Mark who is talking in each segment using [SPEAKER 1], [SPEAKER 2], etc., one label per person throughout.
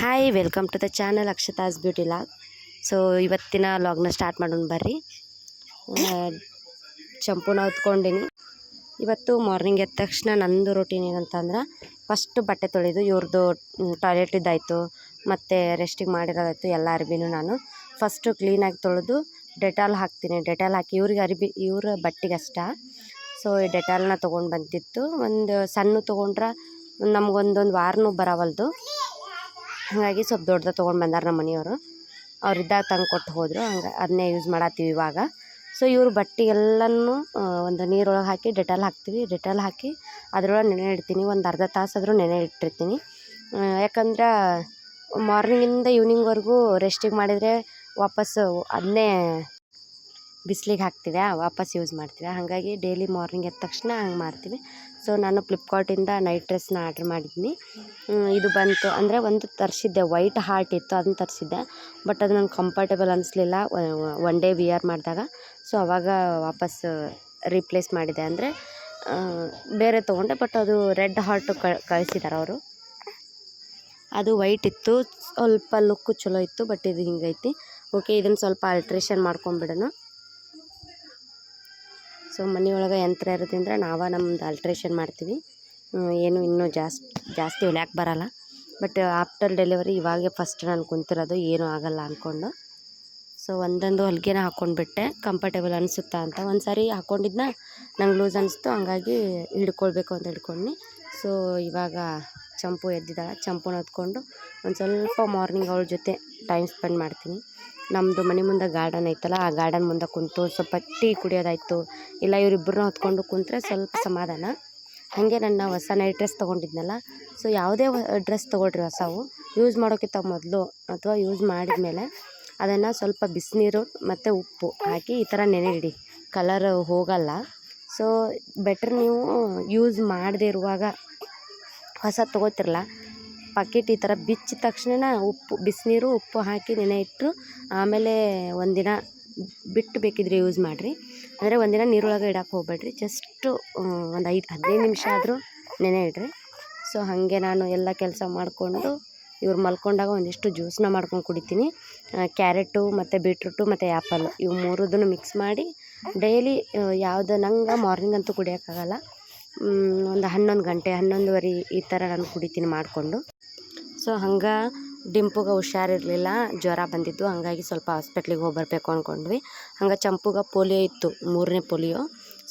[SPEAKER 1] Hi welcome to the channel Akshata's beauty vlog so ಇವತ್ತಿನ ಲಾಗ್ನ start ಮಾಡೋಣ ಬರ್ರಿ. ಚಂಪುನ ಹೊತ್ಕೊಂಡಿನಿ. ಇವತ್ತು ಮಾರ್ನಿಂಗ್ ಎದ್ದ ತಕ್ಷಣ ನಂದು ರೊಟೀನ್ ಏನಂತಂದ್ರೆ ಫಸ್ಟ್ ಬಟ್ಟೆ ತೊಳೆದು ಇವ್ರದ್ದು ಟಾಯ್ಲೆಟ್ ಇದ್ದಾಯಿತು, ಮತ್ತು ರೆಸ್ಟಿಗೆ ಮಾಡಿರೋದಾಯಿತು ಎಲ್ಲ ಅರ್ಬಿನೂ ನಾನು ಫಸ್ಟು ಕ್ಲೀನಾಗಿ ತೊಳೆದು ಡೆಟಾಲ್ ಹಾಕ್ತೀನಿ. ಡೆಟಾಲ್ ಹಾಕಿ ಇವ್ರಿಗೆ ಅರ್ಬಿ, ಇವ್ರ ಬಟ್ಟೆಗೆ ಅಷ್ಟ. ಸೊ ಈ ಡೆಟಾಲ್ನ ತೊಗೊಂಡು ಬಂದಿತ್ತು. ಒಂದು ಸಣ್ಣ ತೊಗೊಂಡ್ರೆ ನಮಗೊಂದೊಂದು ವಾರನೂ ಬರವಲ್ದು. ಹಾಗಾಗಿ ಸ್ವಲ್ಪ ದೊಡ್ಡದ ತೊಗೊಂಡು ಬಂದಾರ ನಮ್ಮ ಮನೆಯವರು. ಅವ್ರಿದ್ದಾಗ ತಂದು ಕೊಟ್ಟು ಹೋದರು, ಹಂಗೆ ಅದನ್ನೇ ಯೂಸ್ ಮಾಡತ್ತೀವಿ ಇವಾಗ. ಸೊ ಇವ್ರ ಬಟ್ಟೆಗೆಲ್ಲನೂ ಒಂದು ನೀರೊಳಗೆ ಹಾಕಿ ಡೆಟಾಲ್ ಹಾಕ್ತೀವಿ. ಡೆಟಾಲ್ ಹಾಕಿ ಅದ್ರೊಳಗೆ ನೆನೆ ಇಡ್ತೀನಿ. ಒಂದು ಅರ್ಧ ತಾಸಾದರೂ ನೆನೆ ಇಟ್ಟಿರ್ತೀನಿ. ಯಾಕಂದ್ರೆ ಮಾರ್ನಿಂಗಿಂದ ಈವ್ನಿಂಗ್ವರೆಗೂ ರೆಸ್ಟಿಗೆ ಮಾಡಿದರೆ ವಾಪಸ್ಸು ಅದನ್ನೇ ಬಿಸ್ಲಿಗೆ ಹಾಕ್ತೀವಿ ವಾಪಸ್ ಯೂಸ್ ಮಾಡ್ತೀವಿ ಹಾಗಾಗಿ ಡೈಲಿ ಮಾರ್ನಿಂಗ್ ಎದ್ದ ತಕ್ಷಣ ಹಂಗೆ ಮಾಡ್ತೀವಿ. ಸೊ ನಾನು ಫ್ಲಿಪ್ಕಾರ್ಟಿಂದ ನೈಟ್ ಡ್ರೆಸ್ನ ಆರ್ಡ್ರ್ ಮಾಡಿದ್ದೀನಿ. ಇದು ಬಂತು ಅಂದರೆ ಒಂದು ತರಿಸಿದ್ದೆ, ವೈಟ್ ಹಾರ್ಟ್ ಇತ್ತು, ಅದನ್ನ ತರಿಸಿದ್ದೆ. ಬಟ್ ಅದು ನಂಗೆ ಕಂಫರ್ಟೇಬಲ್ ಅನಿಸ್ಲಿಲ್ಲ ಒನ್ ಡೇ ವಿಯರ್ ಮಾಡಿದಾಗ. ಸೊ ಅವಾಗ ವಾಪಸ್ ರೀಪ್ಲೇಸ್ ಮಾಡಿದೆ ಅಂದರೆ ಬೇರೆ ತೊಗೊಂಡೆ, ಬಟ್ ಅದು ರೆಡ್ ಹಾರ್ಟು ಕಳಿಸಿದ್ದಾರೆ ಅವರು. ಅದು ವೈಟ್ ಇತ್ತು, ಸ್ವಲ್ಪ ಲುಕ್ಕು ಚಲೋ ಇತ್ತು, ಬಟ್ ಇದು ಹಿಂಗೈತಿ. ಓಕೆ, ಇದನ್ನು ಸ್ವಲ್ಪ ಅಲ್ಟ್ರೇಷನ್ ಮಾಡ್ಕೊಂಬಿಡೋಣ. ಸೊ ಮನೆಯೊಳಗೆ ಯಂತ್ರ ಇರೋದ್ರಿಂದ ನಾವೇ ನಮ್ದು ಅಲ್ಟ್ರೇಷನ್ ಮಾಡ್ತೀವಿ. ಏನು ಇನ್ನೂ ಜಾಸ್ತಿ ಜಾಸ್ತಿ ಹೊಲ್ಯಾಕೆ ಬರಲ್ಲ. ಬಟ್ ಆಫ್ಟರ್ ಡೆಲಿವರಿ ಇವಾಗೆ ಫಸ್ಟ್ ನಾನು ಕುಂತಿರೋದು ಏನೂ ಆಗಲ್ಲ ಅಂದ್ಕೊಂಡು ಸೊ ಒಂದೊಂದು ಹೊಲಿಗೆನ ಹಾಕ್ಕೊಂಡ್ಬಿಟ್ಟೆ ಕಂಫರ್ಟೇಬಲ್ ಅನಿಸುತ್ತಾ ಅಂತ. ಒಂದು ಸಾರಿ ಹಾಕ್ಕೊಂಡಿದ್ನ ನಂಗೆ ಲೂಸ್ ಅನಿಸ್ತು. ಹಂಗಾಗಿ ಹಿಡ್ಕೊಳ್ಬೇಕು ಅಂತ ಹಿಡ್ಕೊಂಡು ಸೊ ಇವಾಗ ಚಂಪು ಎದ್ದಿದ್ದಾಳೆ. ಚಂಪುನ ಹೊತ್ಕೊಂಡು ಒಂದು ಸ್ವಲ್ಪ ಮಾರ್ನಿಂಗ್ ಅವಳ ಜೊತೆ ಟೈಮ್ ಸ್ಪೆಂಡ್ ಮಾಡ್ತೀನಿ. ನಮ್ಮದು ಮನೆ ಮುಂದೆ ಗಾರ್ಡನ್ ಐತಲ್ಲ, ಆ ಗಾರ್ಡನ್ ಮುಂದೆ ಕುಂತು ಸ್ವಲ್ಪ ಟೀ ಕುಡಿಯೋದಾಯಿತು. ಇಲ್ಲ ಇವರಿಬ್ಬರನ್ನ ಹೊತ್ಕೊಂಡು ಕುಂತ್ರೆ ಸ್ವಲ್ಪ ಸಮಾಧಾನ. ಹಾಗೆ ನನ್ನ ಹೊಸ ನೈಟ್ ಡ್ರೆಸ್ ತೊಗೊಂಡಿದ್ನಲ್ಲ ಸೊ ಯಾವುದೇ ಡ್ರೆಸ್ ತೊಗೊಳ್ರಿ ಹೊಸವು. ಯೂಸ್ ಮಾಡೋಕ್ಕಿಂತ ಮೊದಲು ಅಥವಾ ಯೂಸ್ ಮಾಡಿದ ಮೇಲೆ ಅದನ್ನು ಸ್ವಲ್ಪ ಬಿಸಿನೀರು ಮತ್ತು ಉಪ್ಪು ಹಾಕಿ ಈ ಥರ ನೆನೆ ಇಡಿ. ಕಲರ್ ಹೋಗಲ್ಲ. ಸೊ ಬೆಟ್ರ್ ನೀವು ಯೂಸ್ ಮಾಡದೇ ಇರುವಾಗ ಹೊಸ ತೊಗೋತಿರಲ್ಲ ಪಾಕಿಟ್ ಈ ಥರ ಬಿಚ್ಚಿದ ತಕ್ಷಣ ಉಪ್ಪು, ಬಿಸಿನೀರು, ಉಪ್ಪು ಹಾಕಿ ನೆನೆ ಇಟ್ಟರು ಆಮೇಲೆ ಒಂದಿನ ಬಿಟ್ಟು ಬೇಕಿದ್ರೆ ಯೂಸ್ ಮಾಡಿರಿ. ಅಂದರೆ ಒಂದಿನ ನೀರೊಳಗೆ ಇಡಕ್ಕೆ ಹೋಗ್ಬೇಡ್ರಿ. ಜಸ್ಟು ಒಂದು ಐದು, ಹದಿನೈದು ನಿಮಿಷ ಆದರೂ ನೆನೆ ಇಡ್ರಿ. ಸೊ ಹಾಗೆ ನಾನು ಎಲ್ಲ ಕೆಲಸ ಮಾಡಿಕೊಂಡು ಇವ್ರು ಮಲ್ಕೊಂಡಾಗ ಒಂದಿಷ್ಟು ಜ್ಯೂಸ್ನ ಮಾಡ್ಕೊಂಡು ಕುಡಿತೀನಿ. ಕ್ಯಾರೆಟು ಮತ್ತು ಬೀಟ್ರೂಟು ಮತ್ತು ಆ್ಯಪಲ್ ಇವು ಮೂರುದನ್ನು ಮಿಕ್ಸ್ ಮಾಡಿ ಡೈಲಿ ಯಾವುದು ನಂಗೆ ಮಾರ್ನಿಂಗ್ ಅಂತೂ ಕುಡಿಯೋಕ್ಕಾಗಲ್ಲ. ಒಂದು ಹನ್ನೊಂದು ಗಂಟೆ, ಹನ್ನೊಂದುವರೆ ಈ ಥರ ನಾನು ಕುಡಿತೀನಿ ಮಾಡಿಕೊಂಡು. ಸೊ ಹಂಗೆ ಡಿಂಪುಗೆ ಹುಷಾರಿರಲಿಲ್ಲ. ಜ್ವರ ಬಂದಿದ್ದು ಹಾಗಾಗಿ ಸ್ವಲ್ಪ ಹಾಸ್ಪಿಟ್ಲಿಗೆ ಹೋಗಿ ಬರಬೇಕು ಅಂದ್ಕೊಂಡ್ವಿ ಹಂಗೆ ಚಂಪುಗೆ ಪೋಲಿಯೋ ಇತ್ತು. ಮೂರನೇ ಪೋಲಿಯೋ.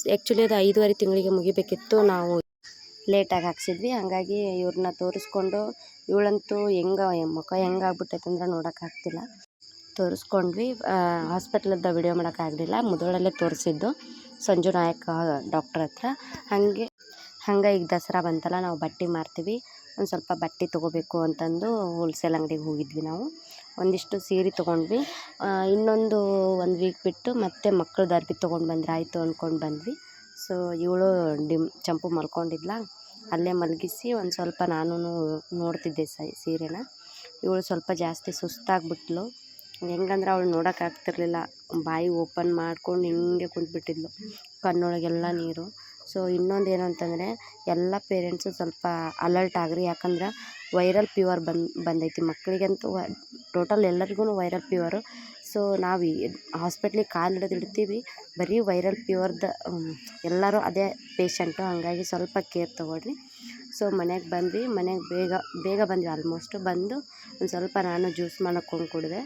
[SPEAKER 1] ಆ್ಯಕ್ಚುಲಿ ಅದು ಐದುವರೆ ತಿಂಗಳಿಗೆ ಮುಗಿಬೇಕಿತ್ತು. ನಾವು ಲೇಟಾಗಿ ಹಾಕ್ಸಿದ್ವಿ. ಹಾಗಾಗಿ ಇವ್ರನ್ನ ತೋರಿಸ್ಕೊಂಡು ಇವಳಂತೂ ಹೆಂಗೆ, ಮುಖ ಹೆಂಗೆ ಆಗ್ಬಿಟ್ಟೈತೆ ಅಂದ್ರೆ ನೋಡೋಕ್ಕಾಗ್ತಿಲ್ಲ ತೋರಿಸ್ಕೊಂಡ್ವಿ. ಹಾಸ್ಪಿಟ್ಲದ ವಿಡಿಯೋ ಮಾಡೋಕ್ಕಾಗಲಿಲ್ಲ ಮುದೋಳಲ್ಲೇ ತೋರಿಸಿದ್ದು. ಸಂಜು ನಾಯಕ್ ಡಾಕ್ಟ್ರ್ ಹತ್ರ. ಹಾಗೆ, ಹಂಗೆ ಈಗ ದಸರಾ ಬಂತಲ್ಲ, ನಾವು ಬಟ್ಟೆ ಮಾರ್ತೀವಿ. ಒಂದು ಸ್ವಲ್ಪ ಬಟ್ಟೆ ತೊಗೋಬೇಕು ಅಂತಂದು ಹೋಲ್ಸೇಲ್ ಅಂಗ್ಡಿಗೆ ಹೋಗಿದ್ವಿ ನಾವು. ಒಂದಿಷ್ಟು ಸೀರೆ ತೊಗೊಂಡ್ವಿ. ಇನ್ನೊಂದು ಒಂದು ವೀಕ್ ಬಿಟ್ಟು ಮತ್ತೆ ಮಕ್ಳದ್ದು ಅರ್ಬಿ ತೊಗೊಂಡು ಬಂದ್ರೆ. ಆಯಿತು ಅಂದ್ಕೊಂಡು ಬಂದ್ವಿ. ಸೊ ಇವಳು ಡಿಮ್, ಚಂಪು ಮಲ್ಕೊಂಡಿದ್ಲ. ಅಲ್ಲೇ ಮಲಗಿಸಿ ಒಂದು ಸ್ವಲ್ಪ ನಾನು ನೋಡ್ತಿದ್ದೆ ಸೀರೆನ. ಇವಳು ಸ್ವಲ್ಪ ಜಾಸ್ತಿ ಸುಸ್ತಾಗ್ಬಿಟ್ಲು. ಹೆಂಗಂದ್ರೆ ಅವಳು ನೋಡೋಕ್ಕಾಗ್ತಿರ್ಲಿಲ್ಲ ಬಾಯಿ ಓಪನ್ ಮಾಡ್ಕೊಂಡು ಹಿಂಗೆ ಕುಂತ್ಬಿಟ್ಟಿದ್ಲು. ಕಣ್ಣೊಳಗೆಲ್ಲ ನೀರು. ಸೊ ಇನ್ನೊಂದು ಏನು ಅಂತಂದರೆ ಎಲ್ಲ ಪೇರೆಂಟ್ಸು ಸ್ವಲ್ಪ ಅಲರ್ಟ್ ಆಗ್ರಿ. ಯಾಕಂದ್ರೆ ವೈರಲ್ ಫೀವರ್ ಬಂದು, ಬಂದೈತಿ. ಮಕ್ಕಳಿಗಂತೂ ಟೋಟಲ್ ಎಲ್ಲರಿಗೂ ವೈರಲ್ ಫೀವರು ಸೊ ನಾವು ಹಾಸ್ಪಿಟ್ಲಿಗೆ ಕಾಲು ಹಿಡಿದು ಇಡ್ತೀವಿ. ಬರೀ ವೈರಲ್ ಫೀವರ್ದು ಎಲ್ಲರೂ ಅದೇ ಪೇಷಂಟು ಹಾಗಾಗಿ ಸ್ವಲ್ಪ ಕೇರ್ ತೊಗೊಳ್ರಿ. ಸೊ ಮನೆಗೆ ಬಂದ್ವಿ. ಮನೆಗೆ ಬೇಗ ಬೇಗ ಬಂದ್ವಿ. ಆಲ್ಮೋಸ್ಟ್ ಬಂದು ಒಂದು ಸ್ವಲ್ಪ ನಾನು ಜ್ಯೂಸ್ ಮಾಡ್ಕೊಂಡು ಕುಡಿದೆ.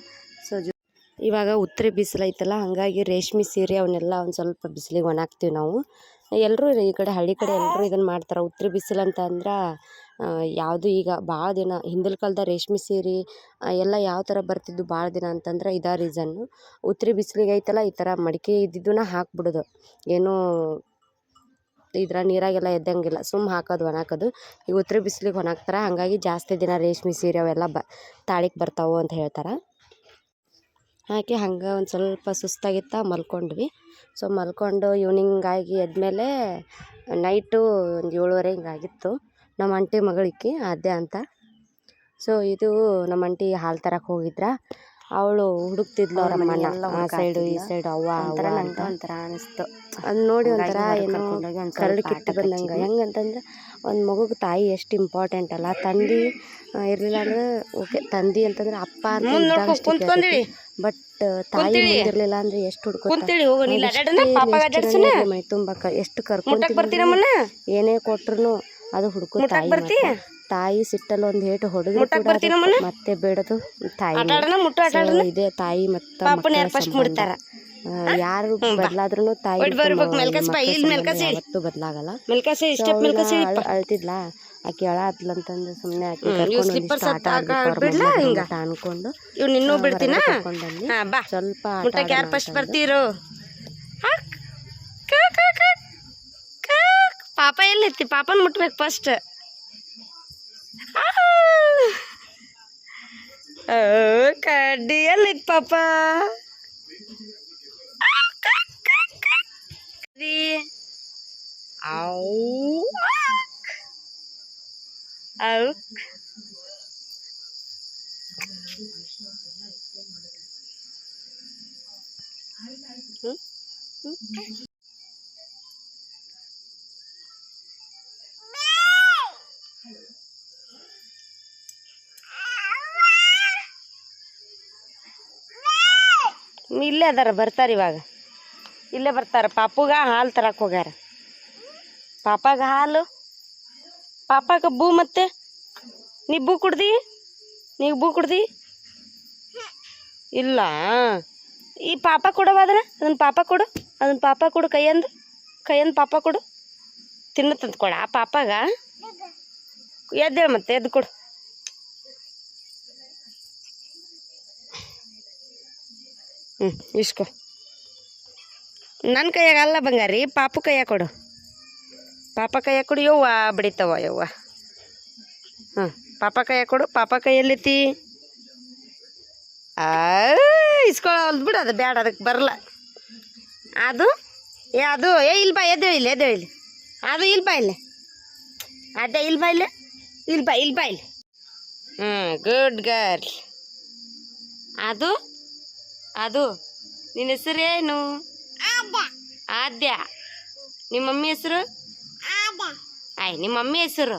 [SPEAKER 1] ಸೊ ಜ್ಯೂ ಇವಾಗ ಉತ್ತರಿ ಬಿಸಿಲೈತಲ್ಲ ಹಾಗಾಗಿ ರೇಷ್ಮೆ ಸೀರೆ ಅವನ್ನೆಲ್ಲ ಒಂದು ಸ್ವಲ್ಪ ಬಿಸಿಲಿಗೆ ಒಣಾಕ್ತೀವಿ ನಾವು. ಎಲ್ಲರೂ ಈ ಕಡೆ ಹಳ್ಳಿ ಕಡೆ ಎಲ್ಲರೂ ಇದನ್ನು ಮಾಡ್ತಾರೆ. ಉತ್ತರಿ ಬಿಸಿಲು ಅಂತ ಅಂದ್ರೆ ಯಾವುದು ಈಗ ಭಾಳ ದಿನ ಹಿಂದಿನ ಕಾಲದ ರೇಷ್ಮೆ ಸೀರೆ ಎಲ್ಲ ಯಾವ ಥರ ಬರ್ತಿದ್ದು ಭಾಳ ದಿನ ಅಂತಂದ್ರೆ ಇದೇ ರೀಸನ್ನು ಉತ್ತರಿ ಬಿಸಿಲಿಗೆ ಐತಲ್ಲ ಈ ಥರ ಮಡಿಕೆ ಇದ್ದಿದ್ದನ್ನ ಹಾಕ್ಬಿಡೋದು. ಏನೂ ಇದ್ರ ನೀರಾಗೆಲ್ಲ ಎದ್ದಂಗಿಲ್ಲ. ಸುಮ್ಮ ಹಾಕೋದು, ಒಣಾಕೋದು. ಈಗ ಉತ್ತರಿ ಬಿಸಿಲಿಗೆ ಒಣಾಕ್ತಾರೆ ಹಾಗಾಗಿ ಜಾಸ್ತಿ ದಿನ ರೇಷ್ಮೆ ಸೀರೆ ಅವೆಲ್ಲ ಬ ತಾಳಿಕೆ ಬರ್ತಾವೆ ಅಂತ ಹೇಳ್ತಾರೆ. ಹಾಕಿ ಹಂಗೆ ಒಂದು ಸ್ವಲ್ಪ ಸುಸ್ತಾಗಿತ್ತ ಮಲ್ಕೊಂಡ್ವಿ. ಸೊ ಮಲ್ಕೊಂಡು ಈವ್ನಿಂಗ್ ಆಗಿ ಎದ್ಮೇಲೆ ನೈಟು ಒಂದು ಏಳುವರೆ ಹಿಂಗಾಗಿತ್ತು. ನಮ್ಮ ಅಂಟಿ ಮಗಳಿಕೆ ಆದ್ಯ ಅಂತ. ಸೊ ಇದು ನಮ್ಮ ಅಂಟಿ ಹಾಲು ತರಕ್ಕೆ ಹೋಗಿದ್ರ? ಅವಳು ಹುಡುಕ್ತಿದ್ಲು ಅವ್ರ ಅಮ್ಮನ ಆ ಸೈಡು ಈ. ಸೈಡು ಅವ್ವ
[SPEAKER 2] ಒಂಥರ
[SPEAKER 1] ಅಂತ.
[SPEAKER 2] ನಂಗೆ ಒಂಥರ ಅನಿಸ್ತು.
[SPEAKER 1] ಅದು ನೋಡಿ ಒಂಥರ ಏನು ಕರಡು ಕಿತ್ತು ಬಂದಂಗೆ. ಹೆಂಗಂತಂದ್ರೆ ಒಂದು ಮಗುಗೆ ತಾಯಿ ಎಷ್ಟು ಇಂಪಾರ್ಟೆಂಟ್ ಅಲ್ಲ? ತಂದೆ ಇರಲಿಲ್ಲ ಅಂದ್ರೆ ಓಕೆ ತಂದೆ ಅಂತಂದ್ರೆ ಅಪ್ಪ ಅಂತ. ಬಟ್ ತಾಯಿ ಇರಲಿಲ್ಲ ಅಂದ್ರೆ ಎಷ್ಟು ಹುಡ್ಕೋತ?
[SPEAKER 2] ಕುಂತೇಳಿ ಹೋಗು ನೀ ಅಡ್ಡಾಡನ ಪಾಪ ಅಡ್ಡಾಡ್ಸನ
[SPEAKER 1] ಮೈ ತುಂಬಕ್ಕ ಎಷ್ಟು ಕರ್ಕೊಂಡು ಏನೇ ಕೊಟ್ರು ಅದು ಹುಡುಕೋ ತಾಯಿ
[SPEAKER 2] ಬರ್ತಿ?
[SPEAKER 1] ತಾಯಿ ಸಿಟ್ಟಲ್ಲಿ ಒಂದ್ ಹೇಟು
[SPEAKER 2] ಹೊಡೆದು?
[SPEAKER 1] ಮತ್ತೆ ಬೇಡದು. ತಾಯಿ ಇದೆ ತಾಯಿ ಮತ್ತೆ
[SPEAKER 2] ಫಸ್ಟ್ ಮುಡ್ತಾರ
[SPEAKER 1] ಯಾರು ಬದಲಾದ್ರೂ ತಾಯಿ ಬದ್ಲಾಗಲ್ಲ ಅಳ್ತಿದ್ಲ? ಆಕಿ ಅಳ ಹತ್ಲಂತಂದು ಸುಮ್ಮನೆ ಆಕಿ ಅನ್ಕೊಂಡು
[SPEAKER 2] ಇವ್ ನಿನ್ನೂ ಬಿಡ್ತೀನ? ಬಾ.
[SPEAKER 1] ಸ್ವಲ್ಪ
[SPEAKER 2] ಮುಟ್ಟಕ್ಕೆ ಯಾರು ಫಸ್ಟ್. ಬರ್ತೀರೋ. ಪಾಪ ಎಲ್ಲಿತ್ತಿ? ಪಾಪನ್ ಮುಟ್ಬೇಕು ಫಸ್ಟ್ ಕಡ್ಡಿ ಎಲ್ಲೈತಿ ಪಾಪ. ಆ, ಔ. ಇಲ್ಲೇ ಅದಾರ ಬರ್ತಾರೆ ಇವಾಗ. ಇಲ್ಲೇ ಬರ್ತಾರೆ. ಪಾಪುಗ ಹಾಲು ತರಕ್ ಹೋಗ್ಯಾರ. ಪಾಪಾಗ ಹಾಲು? ಪಾಪಾಗ ಬೂ ಮತ್ತೆ? ನೀ ಬೂ ಕುಡ್ದಿ? ನೀವು ಬೂ ಕುಡ್ದಿ? ಇಲ್ಲ. ಈ ಪಾಪ ಕೊಡವಾದ್ರೆ ಅದನ್ನ ಪಾಪ ಕೊಡು ಅದನ್ನ ಪಾಪ ಕೊಡು ಕೈಯಂದು ಕೈಯಂದು ಪಾಪ ಕೊಡು. ತಿನ್ನತ್ತಂತ ಕೊಡ ಆ ಪಾಪಾಗ. ಎದ್ದೇಳ ಮತ್ತೆ, ಎದ್ದು ಕೊಡು. ಹ್ಞೂ ಇಸ್ಕೊ. ನನ್ನ ಕೈಯಾಗಲ್ಲ ಬಂಗಾರಿ, ಪಾಪು ಕೈಯಾಗ ಕೊಡು. ಪಾಪ ಕೈಯಾಗ ಕೊಡು ಯವ್ವ ಬಡಿತಾವ ಯವ್ವ. ಹಾಂ ಪಾಪ ಕೈಯಾಗ ಕೊಡು ಪಾಪ ಕೈಯಲ್ಲೈತಿ ಆ ಇಸ್ಕೊಳ್ಳೋದು ಬಿಡು ಅದು ಬೇಡ ಅದಕ್ಕೆ ಬರಲ್ಲ ಅದು? ಏ ಅದು ಏ ಇಲ್ಲ ಬಾ ಎದ್ದೇಳಿ ಇಲ್ಲಿ ಎದ್ದೇಳಿ ಇಲ್ಲಿ. ಅದು ಇಲ್ಲ ಬಾ ಇಲ್ಲೇ. ಅದೇ ಇಲ್ಲ ಬಾ ಇಲ್ಲ ಇಲ್ಲಿ ಬಾ ಇಲ್ಲ ಬಾ ಇಲ್ಲಿ. ಹ್ಞೂ ಗುಡ್ ಗರ್ಲ್ ಅದು? ಅದು? ನಿನ್ನ ಹೆಸರೇನು? ಆದ್ಯ. ನಿಮ್ಮ ಮಮ್ಮಿ ಹೆಸರು? ಆಯ್ ನಿಮ್ಮ ಮಮ್ಮಿ ಹೆಸರು?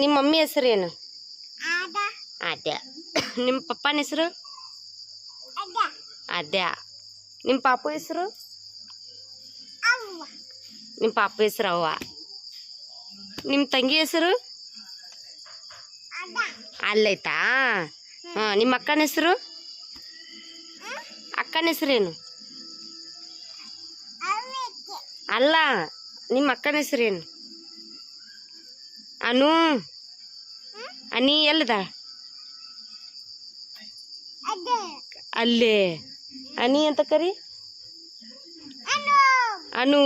[SPEAKER 2] ನಿಮ್ಮ ಮಮ್ಮಿ ಹೆಸರು ಏನು? ಅದ್ಯಾ ನಿಮ್ಮ ಪಪ್ಪನ ಹೆಸರು? ಅದ್ಯಾ ನಿಮ್ಮ ಪಾಪು ಹೆಸರು? ನಿಮ್ಮ ಪಾಪು ಹೆಸರು ಅವ್ವ. ನಿಮ್ಮ ತಂಗಿ ಹೆಸರು? ಅಲ್ಲೈತಾ? ಹಾಂ ನಿಮ್ಮ ಅಕ್ಕನ ಹೆಸರು? ಅಕ್ಕನ ಹೆಸರೇನು ಅಲ್ಲ. ನಿಮ್ಮ ಅಕ್ಕನ ಹೆಸರೇನು ಅನು? ಅನಿ ಎಲ್ಲದ ಅಲ್ಲೇ. ಅನಿ ಅಂತ ಕರಿ? ಅನು.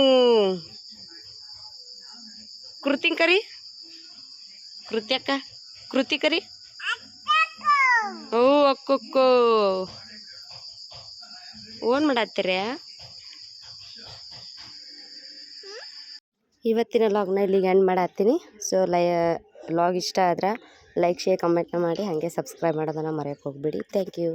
[SPEAKER 2] ಕೃತಿನ್ ಕರಿ? ಕೃತಿ ಅಕ್ಕ? ಕೃತಿ ಕರಿ? ಓ ಅಕ್ಕೋ ಓನ್ ಮಾಡತ್ತೀರ
[SPEAKER 1] ಇವತ್ತಿನ ಲಾಗ್ನ ಇಲ್ಲಿಗೆ ಎಂಡ್ ಮಾಡತ್ತೀನಿ. ಸೊ ಲೈ ಲಾಗ್ ಇಷ್ಟ ಆದ್ರೆ ಲೈಕ್ ಶೇರ್ ಕಮೆಂಟ್ನ ಮಾಡಿ. ಹಾಗೆ ಸಬ್ಸ್ಕ್ರೈಬ್ ಮಾಡೋದನ್ನು ಮರೆಯೋಕೆ ಹೋಗ್ಬೇಡಿ. Thank you